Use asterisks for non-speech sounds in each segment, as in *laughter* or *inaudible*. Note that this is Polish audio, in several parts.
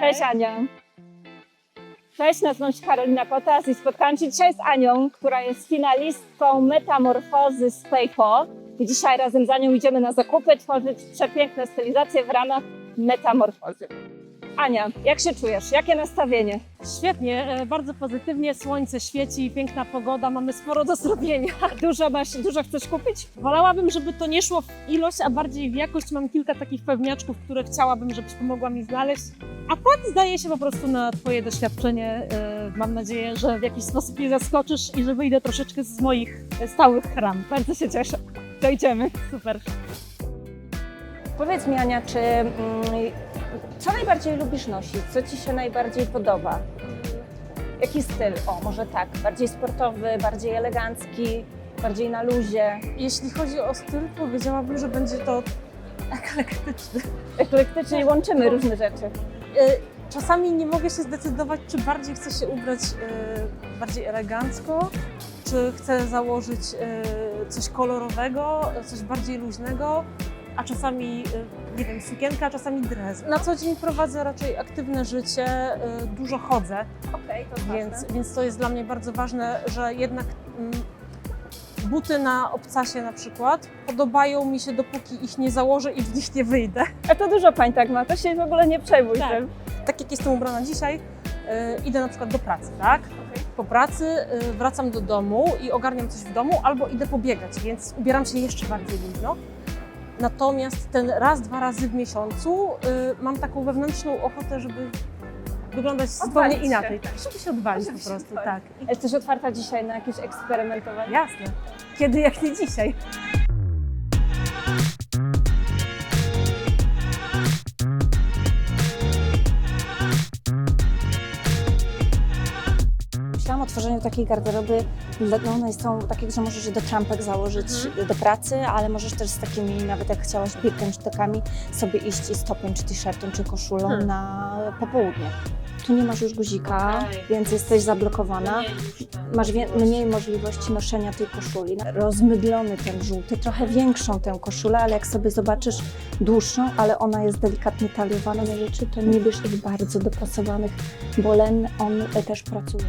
Cześć Ania. Cześć, nazywam się Karolina Kotas i spotkałam się dzisiaj z Anią, która jest finalistką Metamorfozy z Paypo. I dzisiaj razem z Anią idziemy na zakupy, tworzyć przepiękne stylizacje w ramach Metamorfozy. Ania, jak się czujesz? Jakie nastawienie? Świetnie, e, bardzo pozytywnie, słońce świeci, piękna pogoda, mamy sporo do zrobienia. *laughs* Dużo masz, dużo chcesz kupić? Wolałabym, żeby to nie szło w ilość, a bardziej w jakość. Mam kilka takich pewniaczków, które chciałabym, żebyś pomogła mi znaleźć. A tak zdaje się po prostu na Twoje doświadczenie. E, Mam nadzieję, że w jakiś sposób je zaskoczysz i że wyjdę troszeczkę z moich stałych ram. Bardzo się cieszę. To idziemy. Super. Powiedz mi Ania, czy mm, co najbardziej lubisz nosić? Co Ci się najbardziej podoba? Jaki styl? O, może tak, bardziej sportowy, bardziej elegancki, bardziej na luzie, Jeśli chodzi o styl, powiedziałabym, że będzie to eklektyczny. eklektycznie łączymy różne rzeczy. E, Czasami nie mogę się zdecydować, czy bardziej chcę się ubrać e, bardziej elegancko, czy chcę założyć e, coś kolorowego, coś bardziej luźnego, a czasami, e, nie wiem, sukienka, a czasami dres. Na co dzień prowadzę raczej aktywne życie, e, dużo chodzę, Okej, to więc, więc to jest dla mnie bardzo ważne, że jednak mm, buty na obcasie na przykład podobają mi się, dopóki ich nie założę i w nich nie wyjdę. A to dużo pań tak ma, to się w ogóle nie przejmuj Tak. tym. tak jak jestem ubrana dzisiaj, y, idę na przykład do pracy, tak? Po pracy y, wracam do domu i ogarniam coś w domu, albo idę pobiegać, więc ubieram się jeszcze bardziej luźno. Natomiast ten raz, dwa razy w miesiącu y, mam taką wewnętrzną ochotę, żeby wyglądać zupełnie Odwalić się. inaczej, tak, żeby się odwalić Żeby po się prostu, odwalić. tak. Jesteś otwarta dzisiaj na jakieś eksperymentowanie? jasne. Kiedy jak nie dzisiaj. Tworzeniu takiej garderoby, dla- no one są takie, że możesz je do trampek założyć do pracy, ale możesz też z takimi, nawet jak chciałaś birkenstockami, sobie iść i z topem, czy t-shirtem, czy koszulą Hmm. na popołudnie. Tu nie masz już guzika, więc jesteś zablokowana. Masz wie- mniej możliwości noszenia tej koszuli. Rozmydlony ten żółty, trochę większą tę koszulę, ale jak sobie zobaczysz dłuższą, ale ona jest delikatnie taliowana na rzeczy, to nie bierz ich bardzo dopasowanych, bo Len, on też pracuje.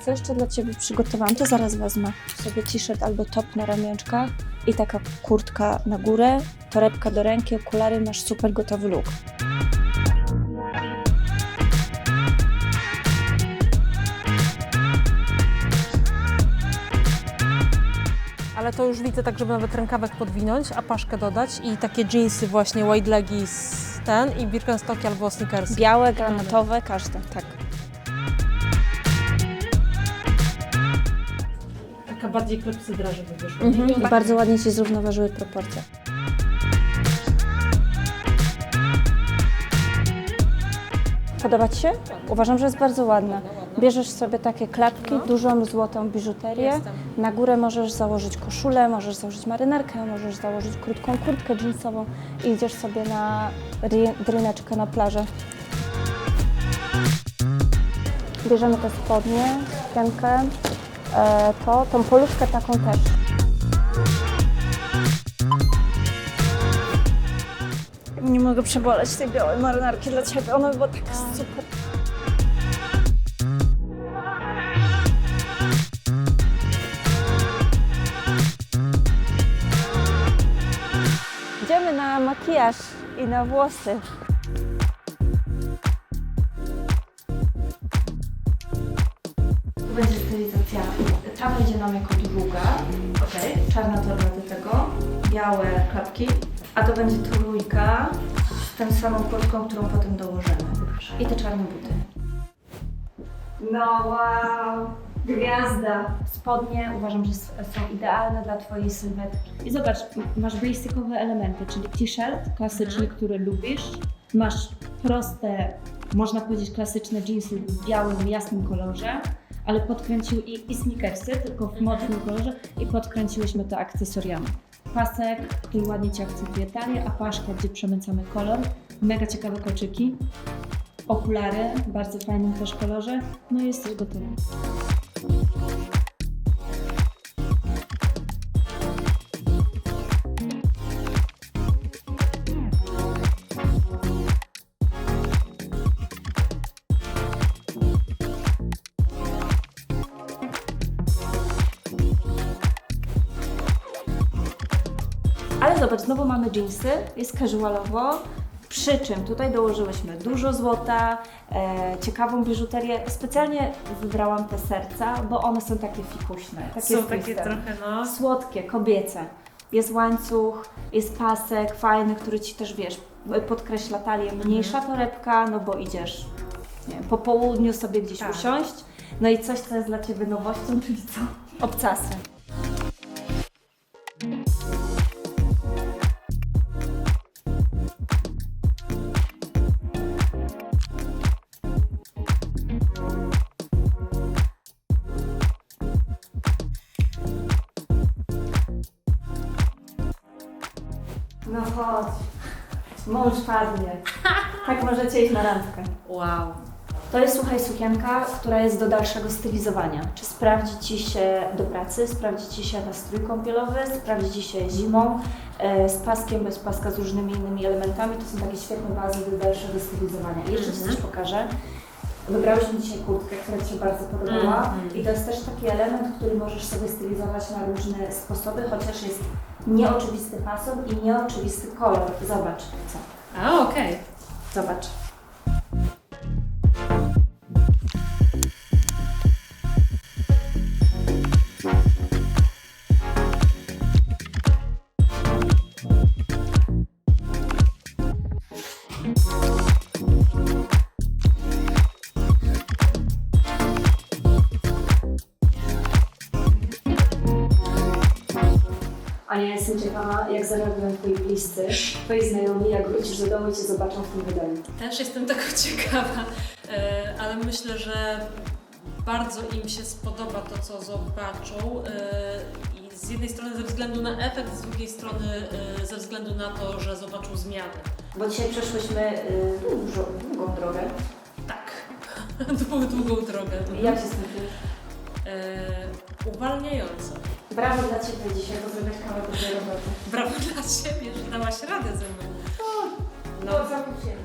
Co jeszcze dla Ciebie przygotowałam? To zaraz wezmę sobie t-shirt albo top na ramionczkach i taka kurtka na górę, torebka do ręki, okulary, masz super gotowy look. Ale to już widzę tak, żeby nawet rękawek podwinąć, a paszkę dodać i takie jeansy właśnie, wide legi z ten i Birkenstocki albo sneakersy. Białe, granatowe, każde, tak. Taka bardziej klepsydra, żeby wyszła. Mhm. I bardzo ładnie Ci zrównoważyły proporcje. Podoba Ci się? Uważam, że jest bardzo ładna. Bierzesz sobie takie klapki, dużą złotą biżuterię. Jestem. Na górę możesz założyć koszulę, możesz założyć marynarkę, możesz założyć krótką kurtkę jeansową i idziesz sobie na ry- dryneczkę na plażę. Bierzemy te spodnie, sukienkę, to, tą polówkę taką też. Nie mogę przeboleć tej białej marynarki dla Ciebie, ona była taka super. Idziemy na makijaż i na włosy. Będzie stylizacja. Ta wejdzie nam jako druga. Okay. Czarna torba do tego. Białe klapki. A to będzie trójka z tą samą kurtką, którą potem dołożymy. I te czarne buty. No wow! Gwiazda! Spodnie uważam, że są idealne dla Twojej sylwetki. I zobacz, masz basicowe elementy, czyli t-shirt klasyczny, który lubisz. Masz proste, można powiedzieć klasyczne jeansy w białym, jasnym kolorze, ale podkręcił i, i sneakersy, tylko w mocnym kolorze i podkręciłyśmy to akcesoriami. Pasek, który ładnie Ci akcentuje talię, a paszka, gdzie przemycamy kolor. Mega ciekawe koczyki. Okulary, bardzo fajnym też kolorze. No i jesteś gotowy. Zobacz, znowu mamy jeansy, jest casualowo, przy czym tutaj dołożyłyśmy dużo złota, e, ciekawą biżuterię. Specjalnie wybrałam te serca, bo one są takie fikuśne, takie Są takie trochę, no. Słodkie, kobiece. Jest łańcuch, jest pasek fajny, który Ci też, wiesz, podkreśla talię. Mniejsza torebka, no bo idziesz nie wiem, po południu sobie gdzieś Tak. usiąść. No i coś, co jest dla Ciebie nowością, czyli co? Obcasy. No chodź, mąż padnie. Tak możecie iść na randkę. Wow. To jest, słuchaj, sukienka, która jest do dalszego stylizowania. Czy sprawdzi Ci się do pracy, sprawdzi Ci się na strój kąpielowy, sprawdzi Ci się zimą, e, z paskiem, bez paska, z różnymi innymi elementami. To są takie świetne bazy do dalszego stylizowania. I jeszcze Ci coś pokażę. Wybrałyśmy dzisiaj kurtkę, która Ci się bardzo podobała Mhm. i to jest też taki element, który możesz sobie stylizować na różne sposoby, chociaż jest nieoczywisty fason i nieoczywisty kolor. Zobacz, co? A, okej. Zobacz. Ania, jestem ciekawa, jak zareagują Twoi bliscy, Twoi znajomi, jak wrócisz do domu i Cię zobaczą w tym wydaniu. Też jestem tego *laughs* ciekawa, e, ale myślę, że bardzo im się spodoba to, co zobaczą. e, I z jednej strony ze względu na efekt, z drugiej strony e, ze względu na to, że zobaczą zmiany. Bo dzisiaj przeszłyśmy dużo, długą drogę. Tak, *laughs* długą, długą drogę. Jak się z tym czujesz? Uwalniająco. Brawo dla Ciebie dzisiaj, bo zrobiłeś kawał dobrej roboty. Brawo dla Ciebie, że dałaś radę ze mną. No, całkiem przyjemnie.